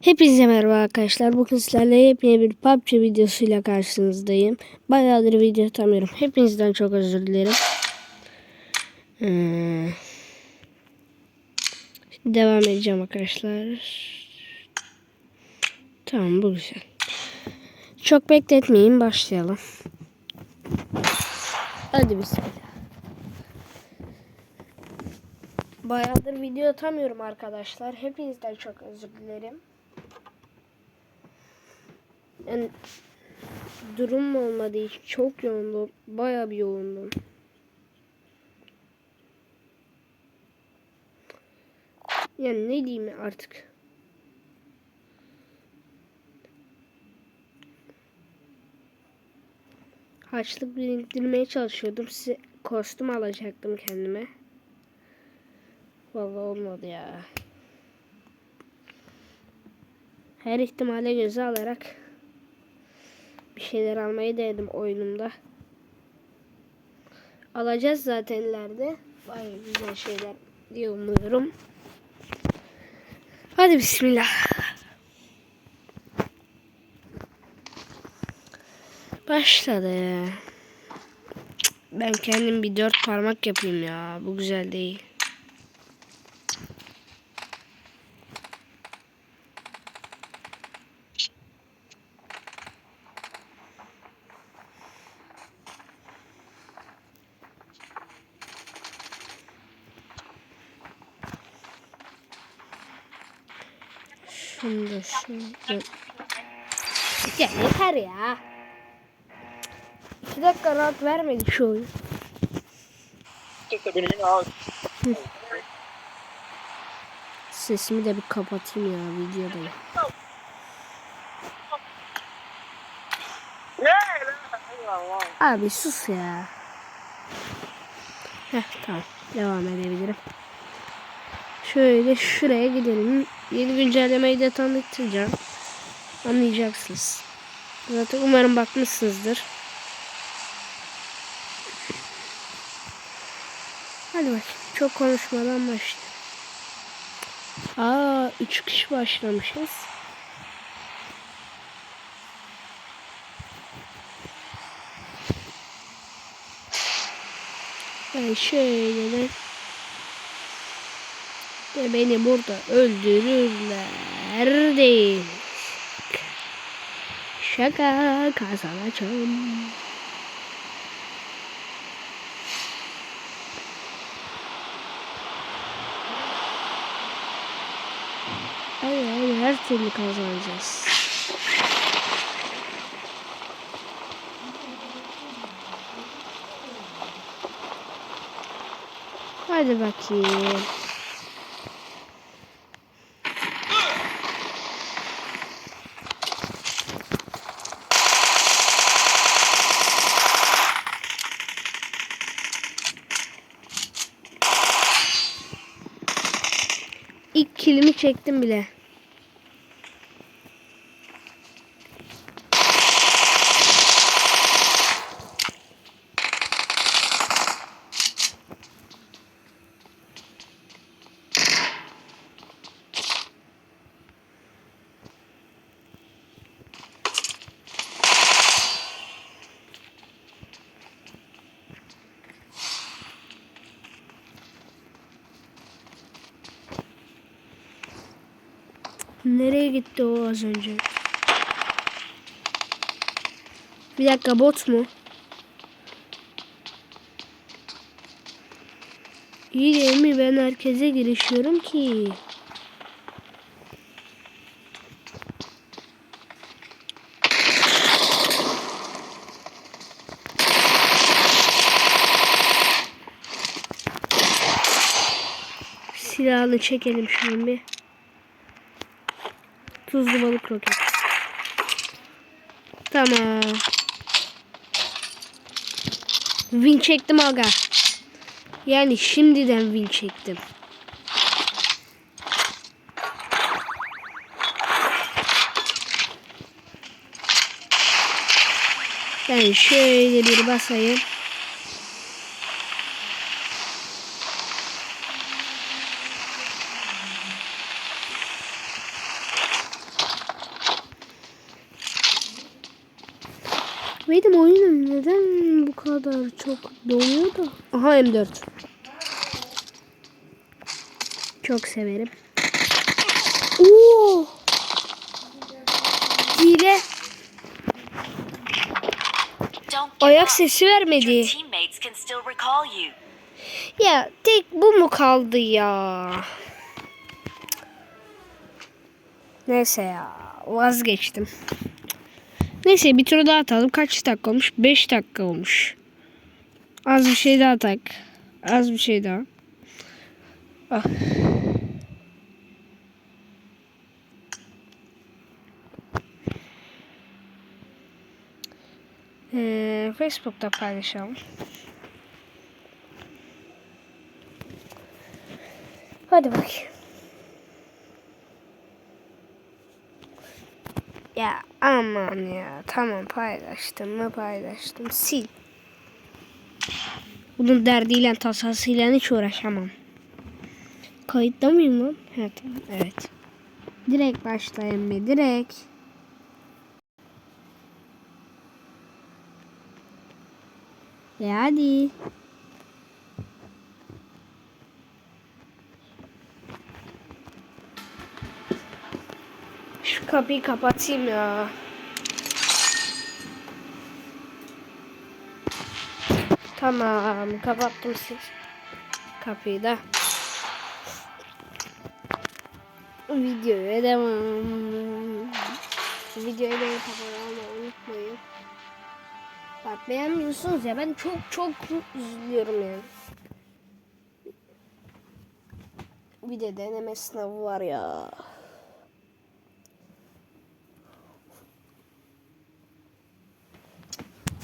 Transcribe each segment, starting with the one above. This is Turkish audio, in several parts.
Hepinize merhaba arkadaşlar. Bugün sizlerle yepyeni bir PUBG videosuyla karşınızdayım. Bayağıdır video atamıyorum. Hepinizden çok özür dilerim. Ee, devam edeceğim arkadaşlar. Tamam bu güzel. Çok bekletmeyin başlayalım. Hadi bismillah. Bayağıdır video atamıyorum arkadaşlar. Hepinizden çok özür dilerim. Yani durum olmadığı için çok yoğundum. Bayağı bir yoğundum. Yani ne diyeyim artık. Harçlık biriktirmeye çalışıyordum. Size kostüm alacaktım kendime. Vallahi olmadı ya. Her ihtimale göze alarak bir şeyler almayı denedim oyunumda. Alacağız zaten ileride. Bayağı güzel şeyler diye umuyorum. Hadi bismillah. Başladı. Ben kendim bir dört parmak yapayım ya. Bu güzel değil. Şunu da şunu. Ya yeter ya. İki dakika rahat vermedi şu oyun. Sesimi de bir kapatayım ya? Allah. Abi sus ya. Heh tamam devam edebilirim. Şöyle şuraya gidelim. Yeni güncellemeyi de tanıtacağım. Anlayacaksınız. Zaten umarım bakmışsınızdır. Hadi bak. Çok konuşmadan başlayalım. Aa, üç kişi başlamışız. Ben şöyle de ve beni burada öldürürler değil. Şaka kazanacağım. Hayır her türlü kazanacağız. Hadi bakayım. Çektim bile. Nereye gitti o az önce? Bir dakika bot mu? İyi değil mi? Ben herkese girişiyorum ki. Silahını çekelim bir. Tuzlu balık roket. Tamam. Win çektim aga. Yani şimdiden win çektim. Ben şöyle bir basayım. benim oyunum neden bu kadar çok donuyor da? Aha M4. Çok severim. Oo! Hile. Ayak sesi vermedi. Ya tek bu mu kaldı ya? Neyse ya vazgeçtim. Neyse bir tur daha atalım. Kaç dakika olmuş? 5 dakika olmuş. Az bir şey daha tak. Az bir şey daha. Ah. Ee, Facebook'ta paylaşalım. Hadi bakayım. Ya aman ya tamam paylaştım mı paylaştım sil. Bunun derdiyle tasasıyla hiç uğraşamam. Kayıtta mıyım lan? Evet evet. Direkt başlayayım mı? Direkt. E hadi. Şu kapıyı kapatayım ya. Tamam kapattım siz. Kapıyı da. Videoya devam. Beğenip abone olmayı unutmayın. Bak beğenmiyorsunuz ya ben çok çok üzülüyorum yani. Bir de deneme sınavı var ya.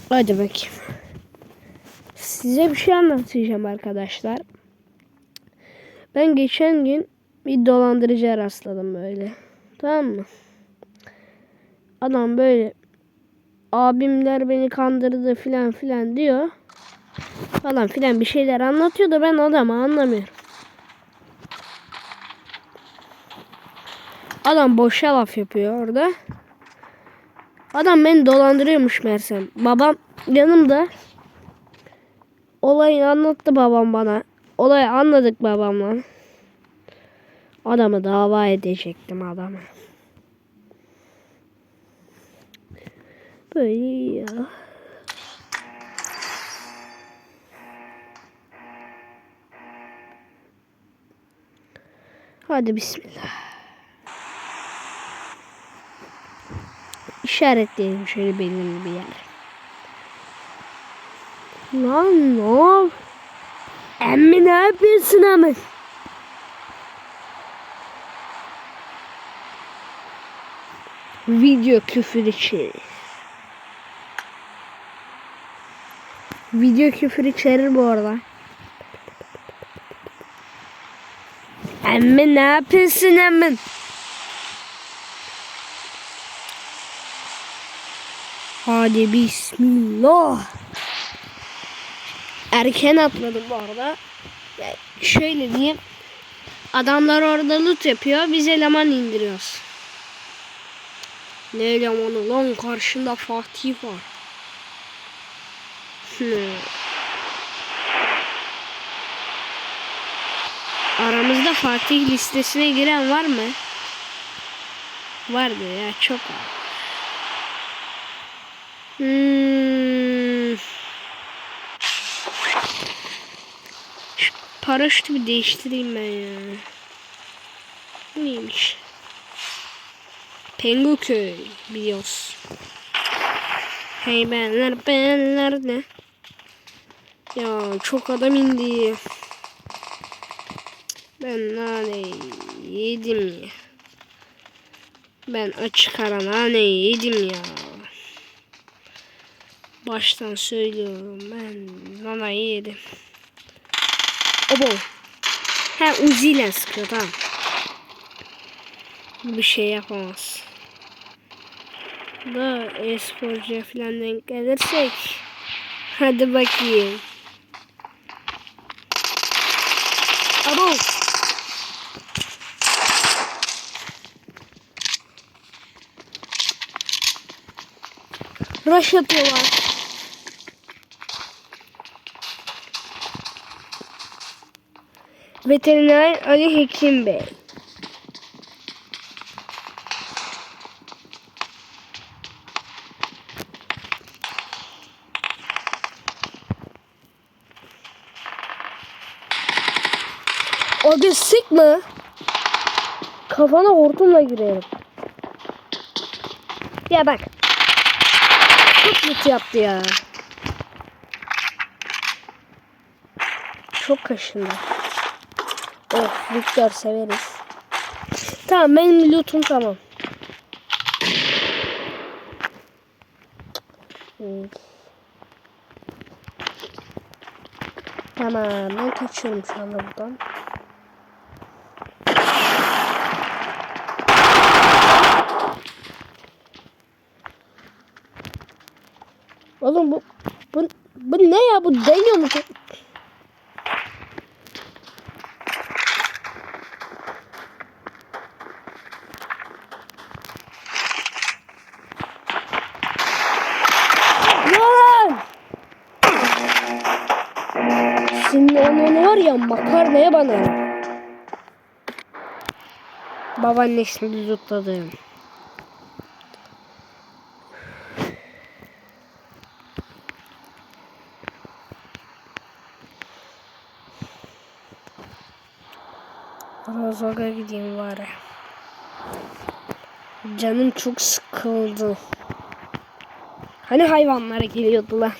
Hadi bakayım. Size bir şey anlatacağım arkadaşlar. Ben geçen gün bir dolandırıcıya rastladım böyle. Tamam mı? Adam böyle abimler beni kandırdı filan filan diyor. Falan filan bir şeyler anlatıyor da ben adamı anlamıyorum. Adam boşa laf yapıyor orada. Adam beni dolandırıyormuş mersem. Babam yanımda. Olayı anlattı babam bana. Olayı anladık babamla. Adamı dava edecektim adamı. Böyle ya. Hadi bismillah. İşaretleyelim şöyle belirli bir yer. Lan ne yap? Emmi ne yapıyorsun ama? Video küfür içerir. Video küfür içerir bu arada. Emmi ne yapıyorsun emmi? Hadi bismillah. Erken atladım bu arada. Ya şöyle diyeyim. Adamlar orada loot yapıyor. Biz eleman indiriyoruz. Ne elemanı lan karşında Fatih var. Hı. Aramızda Fatih listesine giren var mı? Vardı ya çok var. Hmm. Şu paraşütü bir değiştireyim ben ya. Bu neymiş? Penguköy biliyoruz. Hey benler benler ne? Ya çok adam indi. Ben nane yedim ya. Ben açık ara nane yedim ya. Baştan söylüyorum ben nana yedim. Obo. Ha Uzi ile sıkıyor tamam. Bir şey yapamaz. Da e-sporcuya falan denk gelirsek. Hadi bakayım. Abo. Rush yapıyorlar. Veteriner Ali Hekim Bey. Abi sıkma. Kafana hortumla girerim. Ya bak. Çok kötü yaptı ya. Çok kaşındı. Oh Victor severiz. Tamam benim lootum tamam. Tamam ben kaçıyorum şu anda buradan. Oğlum bu bu, bu ne ya bu deniyor mu? Var ya makarnaya bana. Babaannesini zıpladım. Rozog'a gideyim bari. Canım çok sıkıldı. Hani hayvanlara geliyordu lan.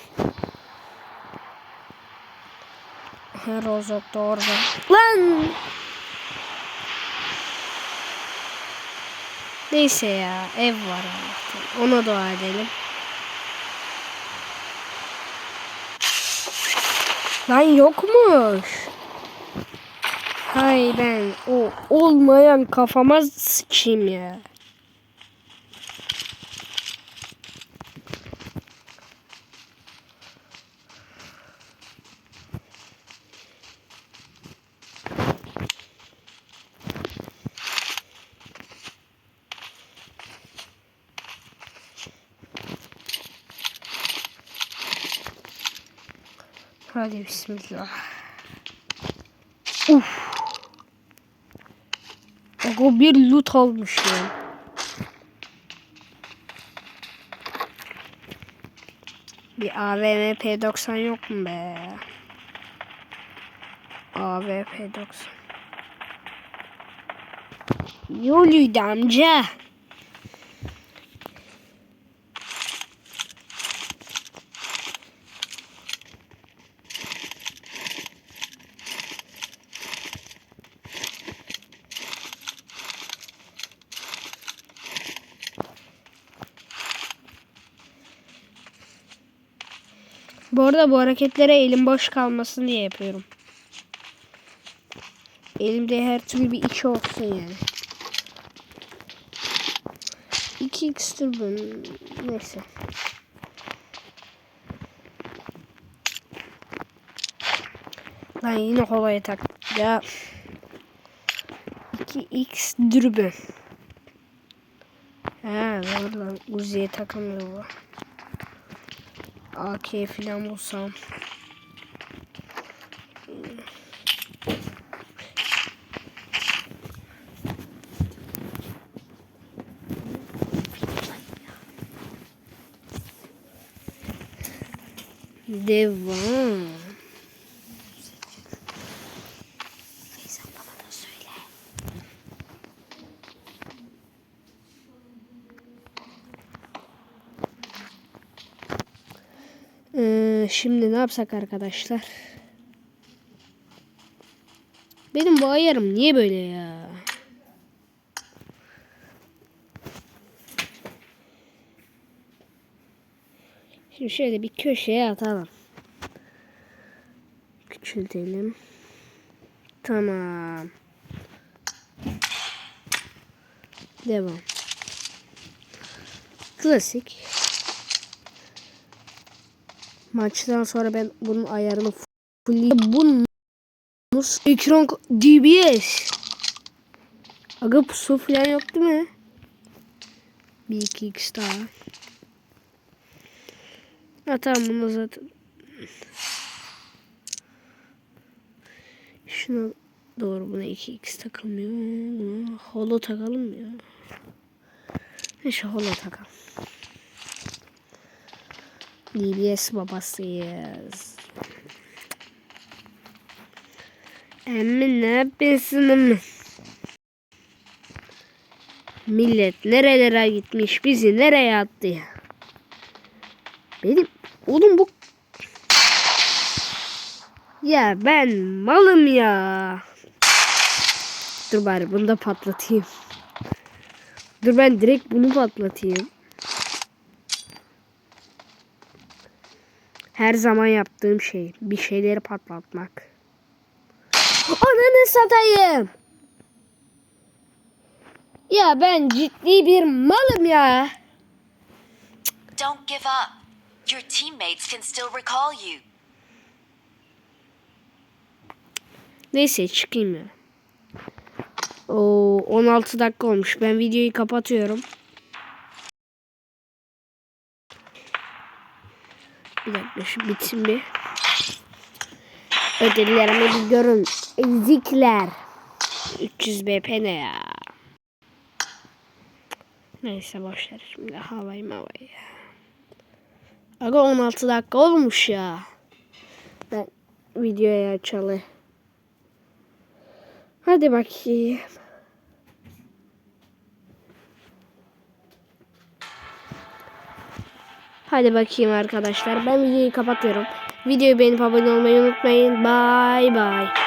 Da orada. Lan! Neyse ya ev var Allah'tan. Ona dua edelim. Lan yokmuş. Hay ben o olmayan kafama sıçayım ya. Hadi bismillah. Uf. O bir loot almış ya. Bir AVM P90 yok mu be? AVM P90. Yoluydu amca. Bu arada bu hareketlere elim boş kalmasın diye yapıyorum. Elimde her türlü bir iki olsun yani. 2x türbün neyse. Lan yine kolaya tak. Ya. 2x dürbün. Doğru lan. Uzi'ye takamıyor bu. AK falan bulsam. Devam. Şimdi ne yapsak arkadaşlar? Benim bu ayarım niye böyle ya? Şimdi şöyle bir köşeye atalım. Küçültelim. Tamam. Devam. Klasik. Maçtan sonra ben bunun ayarını full bunun ekran DBS Aga pusu falan yok değil mi? Bir iki x daha. Ha tamam bunu zaten. Şuna doğru buna 2x takılmıyor. Buna holo takalım ya. Neyse holo takalım. DBS babasıyız. Emmi ne yapıyorsun emmi? Millet nerelere gitmiş bizi nereye attı ya? Benim oğlum bu ya ben malım ya. Dur bari bunu da patlatayım. Dur ben direkt bunu patlatayım. Her zaman yaptığım şey bir şeyleri patlatmak. Ananı satayım. Ya ben ciddi bir malım ya. Don't give up. Your teammates can still recall you. Neyse çıkayım ya. Oo 16 dakika olmuş. Ben videoyu kapatıyorum. Bir dakika şu bitsin bir. Ödüllerimi bir görün. Ezikler. 300 BP ne ya? Neyse boşver şimdi havayı mavayı. Aga 16 dakika olmuş ya. Ben videoyu açalı. Hadi bakayım. Hadi bakayım arkadaşlar. Ben videoyu kapatıyorum. Videoyu beğenip abone olmayı unutmayın. Bye bye.